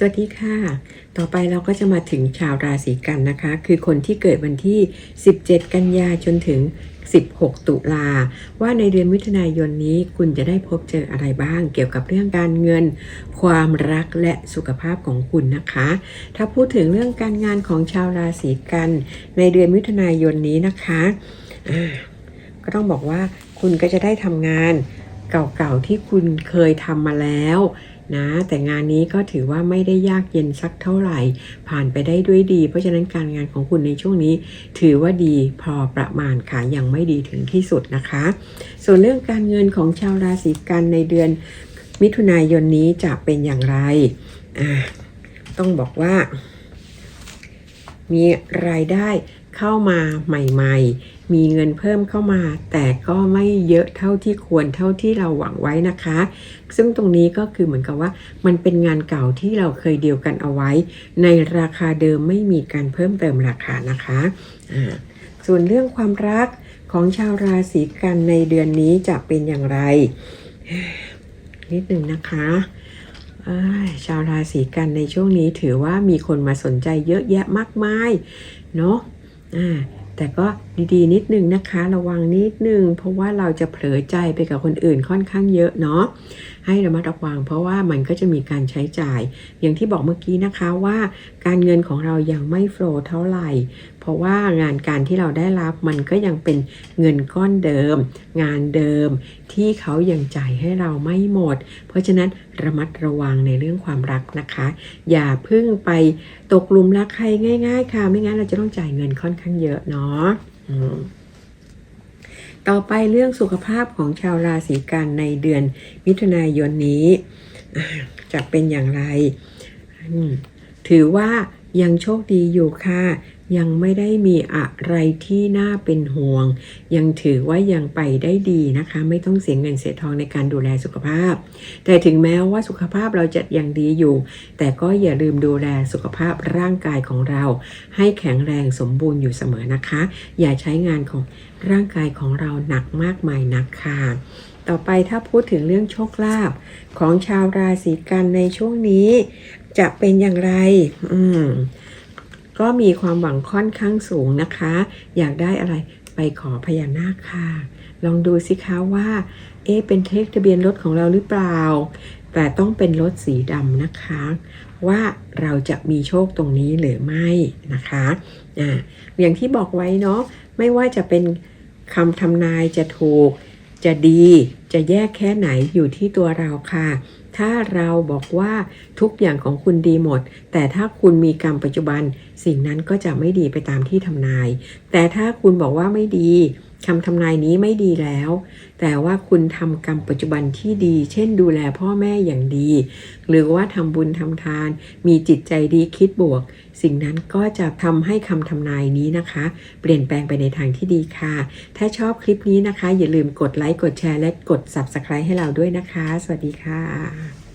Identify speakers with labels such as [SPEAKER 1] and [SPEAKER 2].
[SPEAKER 1] สวัสดีค่ะ ต่อไปเราก็จะมาถึงชาวราศีกันนะคะ คือคนที่เกิดวันที่ 17 กันยาจนถึง 16 ตุลา ว่าในเดือนมิถุนายนนี้คุณจะได้พบเจออะไรบ้าง เกี่ยวกับเรื่องการเงิน ความรักและสุขภาพของคุณนะคะ ถ้าพูดถึงเรื่องการงานของชาวราศีกัน ในเดือนมิถุนายนนี้นะคะอ่าก็ต้องบอกว่าคุณก็จะได้ทำงานเก่าๆที่คุณเคยทำมาแล้ว นะ แต่งานนี้ก็ถือว่าไม่ได้ยากเย็นสักเท่าไหร่ ผ่านไปได้ด้วยดี เพราะฉะนั้นการงานของคุณในช่วงนี้ ถือว่าดีพอประมาณค่ะ ยังไม่ดีถึงที่สุดนะคะ ส่วนเรื่องการเงินของชาวราศีกันในเดือนมิถุนายนนี้จะเป็นอย่างไร อ่า ต้องบอกว่า มีรายได้เข้ามาใหม่ ๆ มีเงินเพิ่มเข้ามา แต่ก็ไม่เยอะเท่าที่ควรเท่าที่เราหวังไว้นะคะ ซึ่งตรงนี้ก็คือเหมือนกับว่า มันเป็นงานเก่าที่เราเคยเดียวกันเอาไว้ ในราคาเดิมไม่มีการเพิ่มเติมราคานะคะส่วนเรื่องความรักของชาวราศีกันในเดือนนี้จะเป็นอย่างไร นิดหนึ่งนะคะชาวราศีกันในช่วงนี้ถือว่ามีคนมาสนใจเยอะแยะมากมายเนาะอ่า แต่ก็ดีๆ นิดนึงนะคะ ระวังนิดนึง เพราะว่าเราจะเผลอใจไปกับคนอื่นค่อนข้างเยอะเนาะให้ระมัดระวังเพราะว่ามันก็จะมีการใช้จ่าย อย่างที่บอกเมื่อกี้นะคะว่า การเงินของเรายังไม่โฟลว์เท่าไหร่ เพราะว่างานการที่เราได้รับมันก็ยังเป็นเงินก้อนเดิม งานเดิมที่เขายังจ่ายให้เราไม่หมด เพราะฉะนั้นระมัดระวังในเรื่องความรักนะคะ อย่าเพึ่งไปตกหลุมรักใครง่าย ๆ ค่ะ ไม่งั้นเราจะต้องจ่ายเงินค่อนข้างเยอะเนาะต่อไปเรื่องสุขภาพของชาวราศีกันในเดือนมิถุนายนนี้จะเป็นอย่างไร ถือว่ายังโชคดีอยู่ค่ะ ยังไม่ได้มีอะไรที่น่าเป็นห่วง ยังถือว่ายังไปได้ดีนะคะ ไม่ต้องเสียเงินเสียทองในการดูแลสุขภาพ แต่ถึงแม้ว่าสุขภาพเราจะยังดีอยู่ แต่ก็อย่าลืมดูแลสุขภาพร่างกายของเรา ให้แข็งแรงสมบูรณ์อยู่เสมอนะคะ อย่าใช้งานของร่างกายของเราหนักมากมายนักค่ะต่อไปถ้าพูดถึงเรื่องโชคลาภของชาวราศีกันในช่วงนี้ จะเป็นอย่างไร อืม ก็มีความหวังค่อนข้างสูงนะคะ อยากได้อะไรไปขอพญานาคค่ะ ลองดูสิคะว่า เอ๊เป็นเลขทะเบียนรถของเราหรือเปล่า แต่ต้องเป็นรถสีดำนะคะ ว่าเราจะมีโชคตรงนี้หรือไม่นะคะอ่าอย่างที่บอกไว้เนาะไม่ว่าจะเป็นคำทำนายจะถูก จะดี จะแยกแค่ไหนอยู่ที่ตัวเราค่ะ ถ้าเราบอกว่าทุกอย่างของคุณดีหมด แต่ถ้าคุณมีกรรมปัจจุบัน สิ่งนั้นก็จะไม่ดีไปตามที่ทำนาย แต่ถ้าคุณบอกว่าไม่ดี คำทำนายนี้ไม่ดีแล้ว แต่ว่าคุณทำกรรมปัจจุบันที่ดี เช่นดูแลพ่อแม่อย่างดี หรือว่าทำบุญทำทาน มีจิตใจดีคิดบวก สิ่งนั้นก็จะทำให้คำทำนายนี้นะคะ เปลี่ยนแปลงไปในทางที่ดีค่ะ ถ้าชอบคลิปนี้นะคะ อย่าลืมกดไลค์กดแชร์และกด Subscribe ให้เราด้วยนะคะ สวัสดีค่ะ